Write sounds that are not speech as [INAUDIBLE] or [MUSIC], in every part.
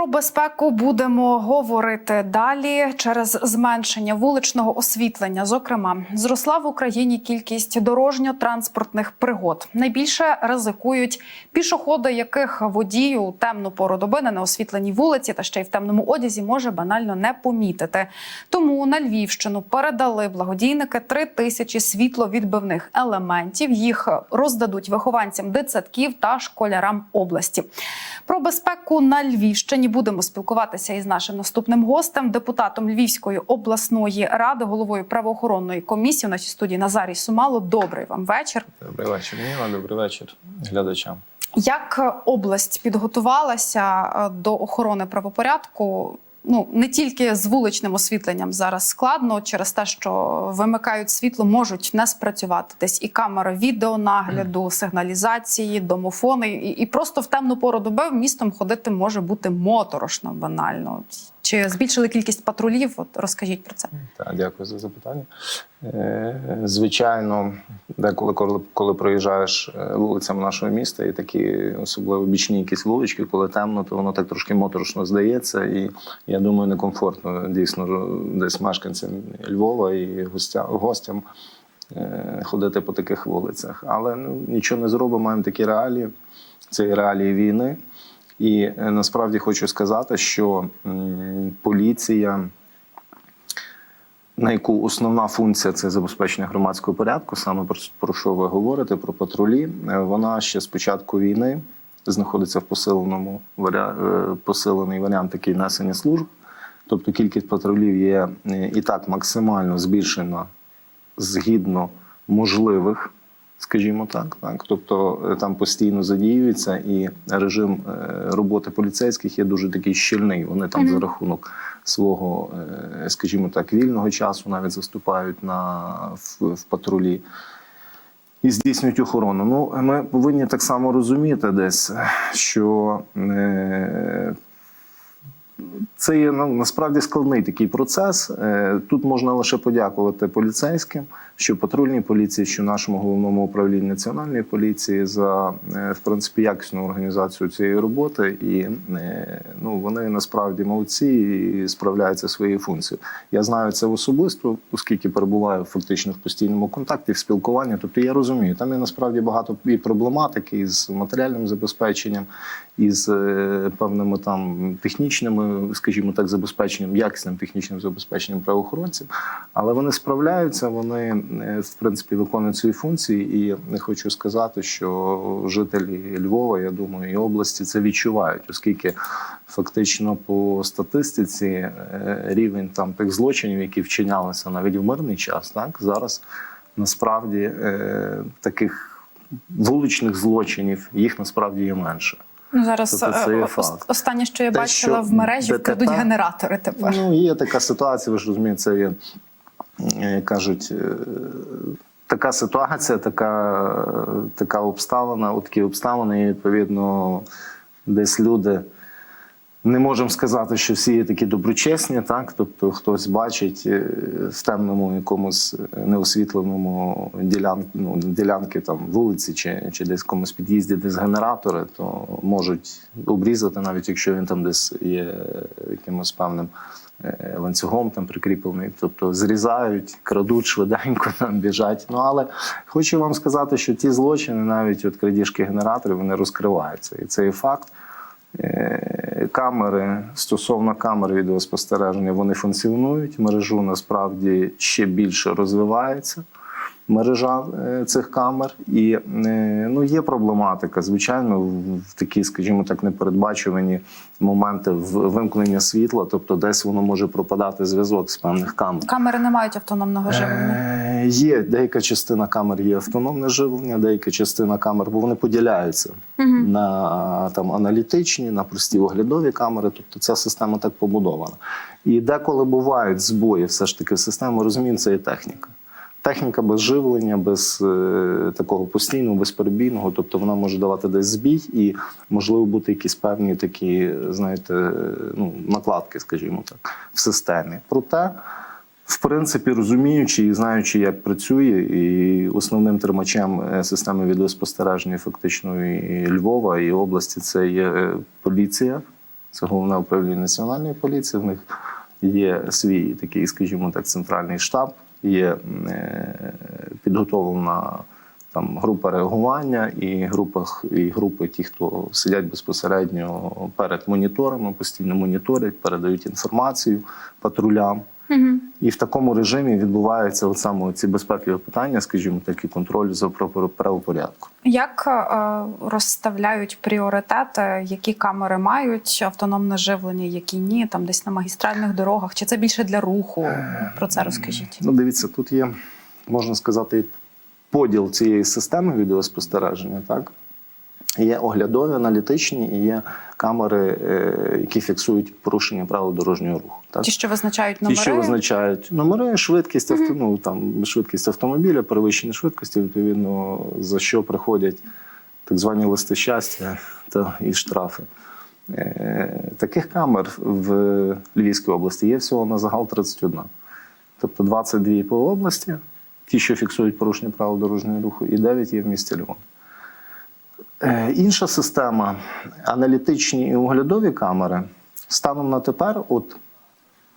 Про безпеку будемо говорити далі через зменшення вуличного освітлення. Зокрема, зросла в Україні кількість дорожньо-транспортних пригод. Найбільше ризикують пішоходи, яких водій у темну пору доби на неосвітленій вулиці та ще й в темному одязі може банально не помітити. Тому на Львівщину передали благодійники три тисячі світловідбивних елементів. Їх роздадуть вихованцям дитсадків та школярам області. Про безпеку на Львівщині будемо спілкуватися із нашим наступним гостем, депутатом Львівської обласної ради, головою правоохоронної комісії. У нашій студії Назарій Сумало. Добрий вам вечір. Добрий вечір, Ніла. Добрий вечір глядачам. Як область підготувалася е, до охорони правопорядку? Ну не тільки з вуличним освітленням зараз складно через те, що вимикають світло, можуть не спрацювати. Десь і камера відеонагляду, сигналізації, домофони, і, і просто в темну пору доби містом ходити може бути моторошно банально. Чи збільшили кількість патрулів? От розкажіть про це. Так, дякую за запитання. Е, Звичайно, деколи, коли, коли проїжджаєш е, вулицями нашого міста, і такі особливо бічні якісь вулички, коли темно, то воно так трошки моторошно здається. І я думаю, некомфортно дійсно десь мешканцям Львова і гостям, гостям е, ходити по таких вулицях. Але ну, нічого не зробимо, маємо такі реалії. Це реалії війни. І е, насправді хочу сказати, що поліція, на яку основна функція це забезпечення громадського порядку, саме про, що ви говорите, про патрулі, е, вона ще з початку війни знаходиться в посиленому е, посилений варіант такий несення служб. Тобто кількість патрулів є і так максимально збільшена згідно можливих, скажімо так. так. Тобто е, там постійно задіюється, і режим е, роботи поліцейських є дуже такий щільний. Вони там Мгм. за рахунок свого, е, скажімо так, вільного часу навіть заступають на в, в патрулі. І здійснюють охорону. Ну, ми повинні так само розуміти десь, що е, це є ну, насправді складний такий процес. Е, Тут можна лише подякувати поліцейським, що патрульній поліції, що нашому головному управлінні національної поліції за е, в принципі якісну організацію цієї роботи. І е, ну, вони насправді молодці і справляються своєю функцією. Я знаю це особисто, оскільки перебуваю фактично в постійному контакті, в спілкуванні. Тобто я розумію, там є насправді багато і проблематики із матеріальним забезпеченням, із певними там технічними, скажімо так, забезпеченням, якісним технічним забезпеченням правоохоронців, але вони справляються, вони е, в принципі виконують свої функції. І не хочу сказати, що жителі Львова, я думаю, і області це відчувають, оскільки фактично по статистиці е, рівень там тих злочинів, які вчинялися навіть в мирний час, так зараз насправді е, таких вуличних злочинів їх насправді є менше. Ну зараз Тобто це є е, факт. останнє, що я Те, бачила що в мережі, ДТП вкрадуть генератори тепер. Ну, є така ситуація, ви ж розумієте, це є, е, кажуть, е, така ситуація, така, така обставина, такі обставини, і відповідно, десь люди. Не можемо сказати, що всі є такі доброчесні, так? Тобто хтось бачить е, в темному якомусь неосвітленому ділян, ну, ділянки там вулиці чи, чи десь в якомусь під'їзді, десь генератори, то можуть обрізати, навіть якщо він там десь є якимось певним е, ланцюгом там прикріплений. Тобто зрізають, крадуть швиденько, [LAUGHS] там біжать. Ну але хочу вам сказати, що ті злочини, навіть от крадіжки генераторів, вони розкриваються. І це є факт. Е, Камери стосовно камер відеоспостереження вони функціонують. Мережу насправді ще більше розвивається. Мережа е, цих камер, і е, ну є проблематика. Звичайно, в- в такі, скажімо так, непередбачувані моменти в- вимкнення світла, тобто десь воно може пропадати зв'язок з певних камер. Камери не мають автономного живлення. Є деяка частина камер є автономне живлення, деяка частина камер, бо вони поділяються Мгм. на там аналітичні, на прості оглядові камери. Тобто ця система так побудована. І деколи бувають збої, все ж таки в системі, це є техніка. Техніка без живлення, без е, такого постійного, безперебійного, тобто вона може давати десь збій, і можливо бути якісь певні такі, знаєте, ну, накладки, скажімо так, в системі. Проте в принципі, розуміючи і знаючи, як працює, і основним тримачем е, системи відеоспостереження фактично і Львова і області це є е, поліція. Це головне управління національної поліції. В них є свій такий, скажімо так, центральний штаб, є е, підготовлена там група реагування і групах і групи, ті, хто сидять безпосередньо перед моніторами, постійно моніторять, передають інформацію патрулям. І в такому режимі відбуваються от саме ці безпекові питання, скажімо, так, і контроль за право- правопорядком. Як е, розставляють пріоритети, які камери мають автономне живлення, які ні, там десь на магістральних дорогах? Чи це більше для руху? Про це розкажіть. Ну, дивіться, тут є, можна сказати, поділ цієї системи відеоспостереження, так? Є оглядові, аналітичні і є камери, е, які фіксують порушення правил дорожнього руху. Так? Ті, що визначають номери? Ті, що визначають номери, швидкість, авто, ну, там, швидкість автомобіля, перевищення швидкості, відповідно, за що приходять так звані листи щастя та і штрафи. Е, Таких камер в Львівській області є всього на загал 31. Тобто 22 по області, ті, що фіксують порушення правил дорожнього руху, і 9 є в місті Львов. Е, Інша система аналітичні і оглядові камери. Станом на тепер, от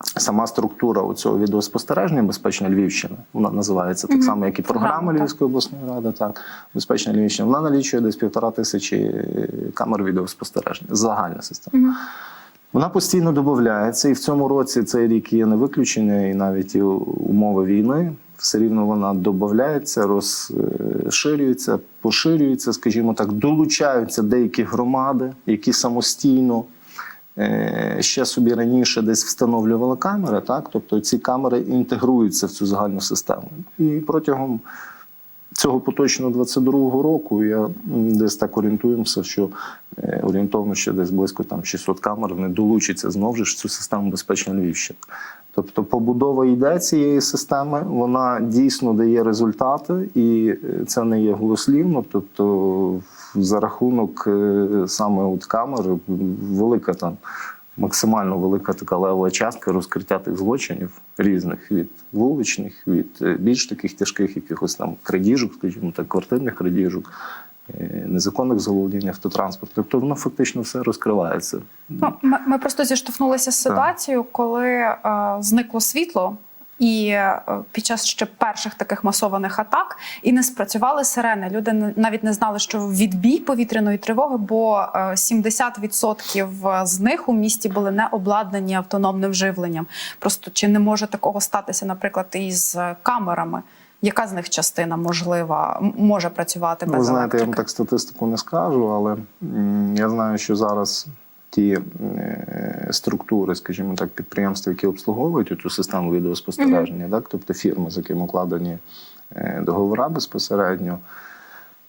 сама структура цього відеоспостереження Безпечна Львівщина, вона називається так само, як і програма. Львівської обласної ради, так, Безпечна Львівщина. Вона налічує десь півтора тисячі е, камер відеоспостереження. Загальна система. Вона постійно додається, і в цьому році цей рік є не виключення, і навіть і умови війни. Все рівно вона додається, розширюється, поширюється, скажімо так, долучаються деякі громади, які самостійно е, ще собі раніше десь встановлювали камери. Так? Тобто ці камери інтегруються в цю загальну систему. І протягом цього поточного 22-го року я десь так орієнтуємося, що е, орієнтовно ще десь близько там 600 камер вони долучаться знову ж в цю систему безпечна Львівщина. Тобто побудова йде цієї системи, вона дійсно дає результати, і е, це не є голослівно. Тобто, за рахунок е, саме от камер велика там максимально велика така левова частка розкриття тих злочинів різних від вуличних, від е, більш таких тяжких якихось там крадіжок, скажімо так, квартирних крадіжок, незаконних заволодінь автотранспорту. Тобто воно фактично все розкривається. Ну, ми, ми просто зіштовхнулися з ситуацією, коли е, зникло світло. І е, під час ще перших таких масованих атак і не спрацювали сирени. Люди навіть не знали, що відбій повітряної тривоги, бо е, 70% з них у місті були не обладнані автономним живленням. Просто чи не може такого статися, наприклад, із камерами? Яка з них частина можлива може працювати Ну, без ви знаєте, я вам так статистику не скажу, але я знаю, що зараз ті е, структури, скажімо так, підприємства, які обслуговують цю систему відеоспостереження, так, тобто фірми, з якими укладені договора договори безпосередньо.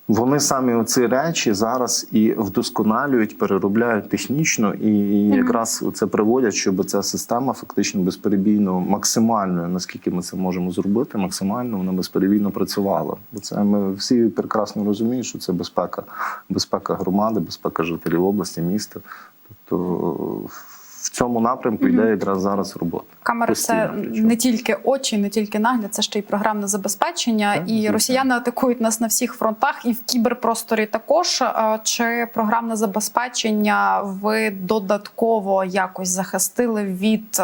Вони самі ці речі зараз і вдосконалюють, переробляють технічно, і якраз це приводять, щоб ця система фактично безперебійно, максимально, наскільки ми це можемо зробити, максимально вона безперебійно працювала. Бо це ми всі прекрасно розуміють, що це безпека, безпека громади, безпека жителів області, міста. Тобто в цьому напрямку йде якраз зараз робота. Камери це причому. не тільки очі, не тільки нагляд, це ще й програмне забезпечення. Так, і звичайно. росіяни атакують нас на всіх фронтах, і в кіберпросторі також. Чи програмне забезпечення ви додатково якось захистили від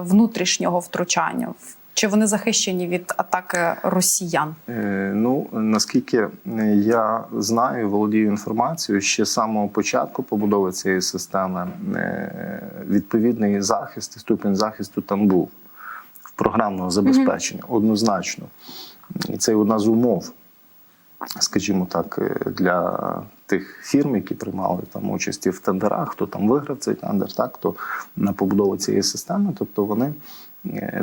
внутрішнього втручання? Чи вони захищені від атаки росіян? Е, Ну, наскільки я знаю, володію інформацією, ще з самого початку побудови цієї системи е, відповідний захист і ступінь захисту там був в програмного забезпечення, однозначно. І це одна з умов, скажімо так, е, для тих фірм, які приймали там участь в тендерах, хто там виграв цей тендер, так, хто на побудову цієї системи, тобто вони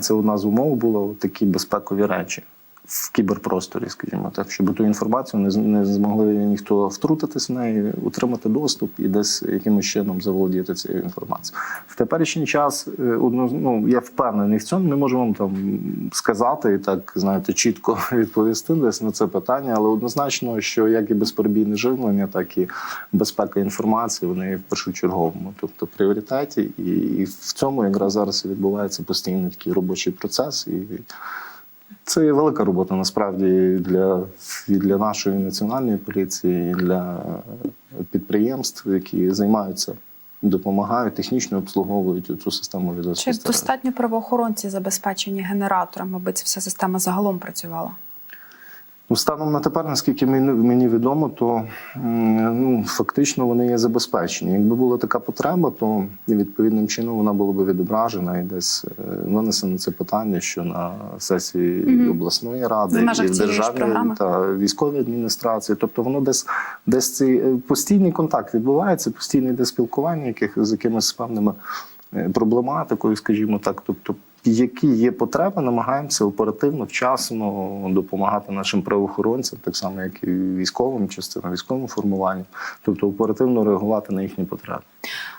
це одна з умов була такі безпекові речі. В кіберпросторі, скажімо так, щоб ту інформацію не, не змогли ніхто втрутитись в неї, утримати доступ і десь якимось чином заволодіти цією інформацією. В теперішній час е, ну, я впевнений в цьому, не можу вам там сказати і так, знаєте, чітко [LAUGHS] відповісти десь на це питання, але однозначно, що як і безперебійне живлення, так і безпека інформації, вони в першочерговому, тобто пріоритеті, і, і в цьому якраз зараз відбувається постійний такий робочий процес. І це є велика робота насправді для, і для нашої національної поліції, і для підприємств, які займаються допомагають, технічно обслуговують цю систему Чи достатньо правоохоронці забезпечені генератором, аби ця вся система загалом працювала? Ну, станом на тепер, наскільки мені, відомо, то ну, фактично вони є забезпечені. Якби була така потреба, то відповідним чином вона була б відображена і десь е, винесено це питання, що на сесії Мгм. обласної ради і в програми. та військовій адміністрації. Тобто воно десь десь цей е, постійний контакт відбувається, постійне йде спілкування, яких з якимись певними е, проблематикою, скажімо так. Тобто, які є потреби, намагаємося оперативно, вчасно допомагати нашим правоохоронцям, так само як і військовим частинам, військовому формуванню, тобто оперативно реагувати на їхні потреби.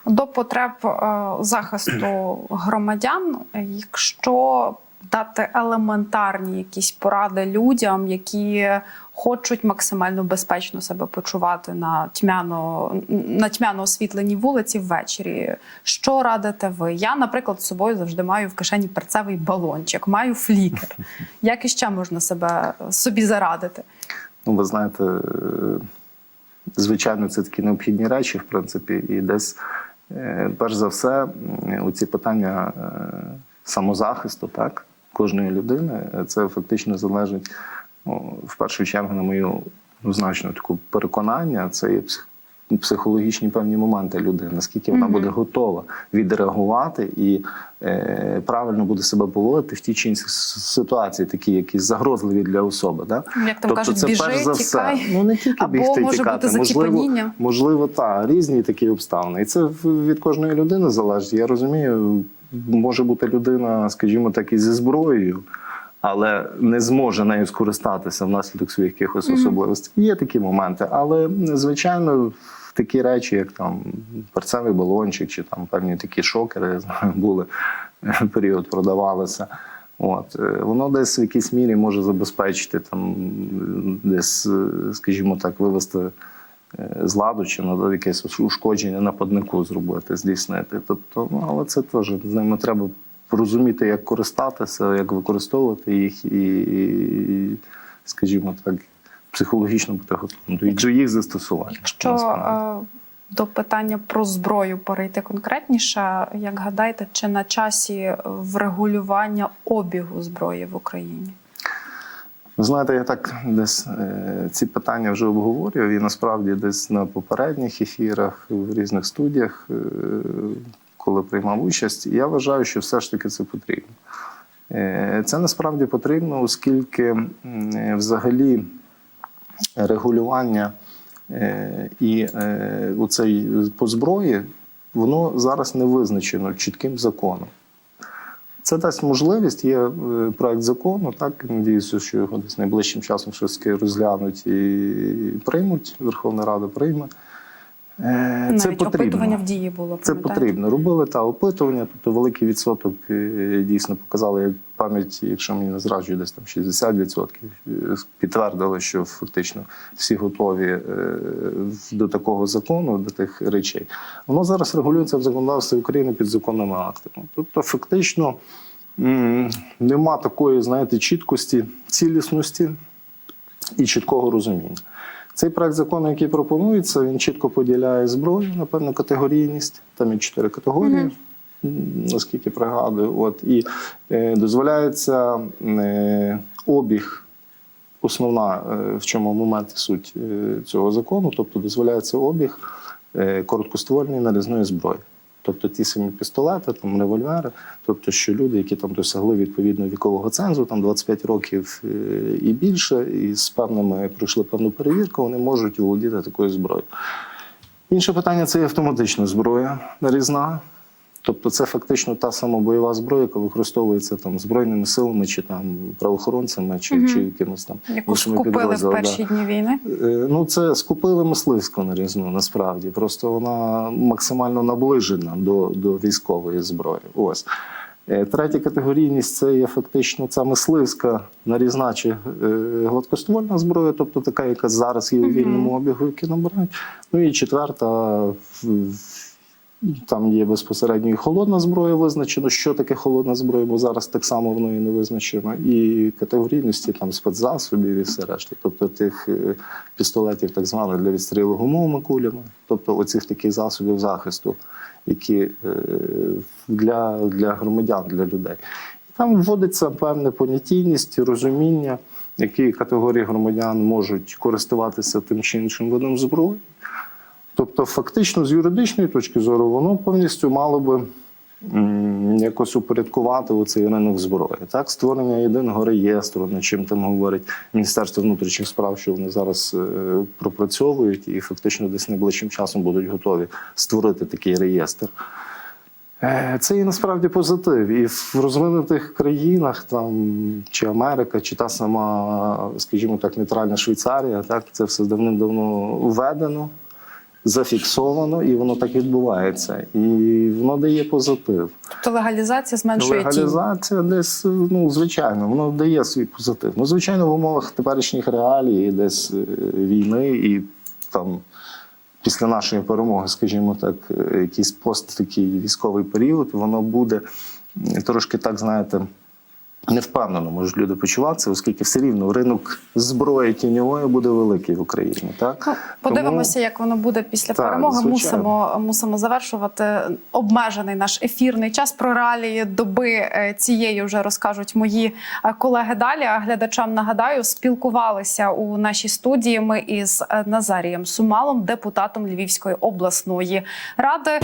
До потреб е, захисту громадян, якщо дати елементарні якісь поради людям, які хочуть максимально безпечно себе почувати на тьмяно на тьмяно освітленій вулиці ввечері. Що радите ви? Я, наприклад, з собою завжди маю в кишені перцевий балончик, маю флікер. [LAUGHS] Як іще можна себе собі зарадити? Ну, ви знаєте, е, звичайно, це такі необхідні речі, в принципі, і десь, е, перш за все, у ці питання е, самозахисту, так, кожної людини, це фактично залежить ну, в першу чергу, на мою значну таку переконання, це є психологічні певні моменти людини, наскільки вона буде готова відреагувати і е, правильно буде себе поводити в тій чи іншій ситуації, такі якісь загрозливі для особи. Да? Як там кажуть, це біжи, перш за тікай. все. Ну не тільки Або бігти може тікати. бути можливо, можливо, та різні такі обставини. І це від кожної людини залежить. Я розумію, може бути людина, скажімо так, і зі зброєю. Але не зможе нею скористатися внаслідок своїх якихось особливостей. Є такі моменти, але звичайно, такі речі, як там перцевий балончик, чи там певні такі шокери, я знаю, [LAUGHS] були період продавалися. От е, воно десь в якійсь мірі може забезпечити там, десь, е, скажімо так, вивести е, з ладу чи на якесь ушкодження нападнику зробити, здійснити. Тобто, ну але це теж з ними треба розуміти, як користатися, як використовувати їх, і, і скажімо так, психологічно бути готовим до, їх застосування. Якщо е, до питання про зброю перейти конкретніше, як гадаєте, чи на часі врегулювання обігу зброї в Україні? Ви знаєте, я так десь е, ці питання вже обговорював, і насправді десь на попередніх ефірах, в різних студіях, е, коли приймав участь, я вважаю, що все ж таки це потрібно. Е, Це насправді потрібно, оскільки взагалі регулювання і оцей по зброї, воно зараз не визначено чітким законом. Це дасть можливість, є е, проект закону, так надіюся, що його десь найближчим часом щось розглянуть і приймуть. Верховна Рада прийме. Е, Це Навіть опитування в дії було. Це потрібно. Робили та опитування, тобто великий відсоток е, дійсно показали як пам'ять, якщо мені не зраджує, десь там 60%. е, Підтвердили, що фактично всі готові е, до такого закону, до тих речей. Воно зараз регулюється в законодавстві України під законними актами. Тобто, фактично нема такої, знаєте, чіткості, цілісності і чіткого розуміння. Цей проект закону, який пропонується, він чітко поділяє зброю на певну категорійність. Там є чотири категорії, Мгм. м, наскільки пригадую. От і е, дозволяється е, обіг. Основна е, в чому момент суть цього закону, тобто дозволяється обіг короткоствольної нарізної зброї. Тобто ті самі пістолети, там револьвери, тобто, що люди, які там досягли відповідного вікового цензу, там 25 років і більше, і з певними пройшли певну перевірку, вони можуть володіти такою зброєю. Інше питання це автоматична зброя нарізна. Тобто це фактично та сама бойова зброя, яка використовується там збройними силами, чи там правоохоронцями, чи, Мгм. чи якимось там Яку скупили в да. перші дні війни? Е, Ну, це скупили мисливську нарізну насправді. Просто вона максимально наближена до, до військової зброї. Ось. Е, Третя категорійність це є фактично ця мисливська нарізна чи е, гладкоствольна зброя, тобто така, яка зараз є у вільному обігу, які набирають. Ну і четверта там є безпосередньо і холодна зброя визначено. Що таке холодна зброя, бо зараз так само воно і не визначено. І категорійності там спецзасобів і все решта. Тобто тих е, пістолетів, так званих для відстрілу гумовими кулями, тобто оцих таких засобів захисту. які е, для, для громадян, для людей. Там вводиться певна понятійність, розуміння, які категорії громадян можуть користуватися тим чи іншим видом зброї. Тобто, фактично, з юридичної точки зору, воно повністю мало би якось упорядкувати оцей ринок зброї. Так, створення єдиного реєстру, над чим там говорить Міністерство внутрішніх справ, що вони зараз е, пропрацьовують і фактично десь найближчим часом будуть готові створити такий реєстр. Е, Це і насправді позитив. І в розвинутих країнах, там чи Америка, чи та сама, скажімо так, нейтральна Швейцарія, так це все давним-давно введено, зафіксовано, і воно так відбувається. І воно дає позитив. Тобто легалізація зменшує тінь. Легалізація десь, ну, звичайно, воно дає свій позитив. Ну, звичайно, в умовах теперішніх реалій, десь е, війни і там. Після нашої перемоги, скажімо так, е, якийсь пост такий військовий період, воно буде трошки так, знаєте, невпевнено можуть люди почуватися, оскільки все рівно ринок зброї тіньової буде великий в Україні. Так? Ну, подивимося, як воно буде після Так, перемоги. звичайно. Мусимо мусимо завершувати обмежений наш ефірний час. Про реалії доби е, цієї вже розкажуть мої е, колеги далі. А глядачам нагадаю, спілкувалися у нашій студії. Ми із е, Назарієм Сумалом, депутатом Львівської обласної ради.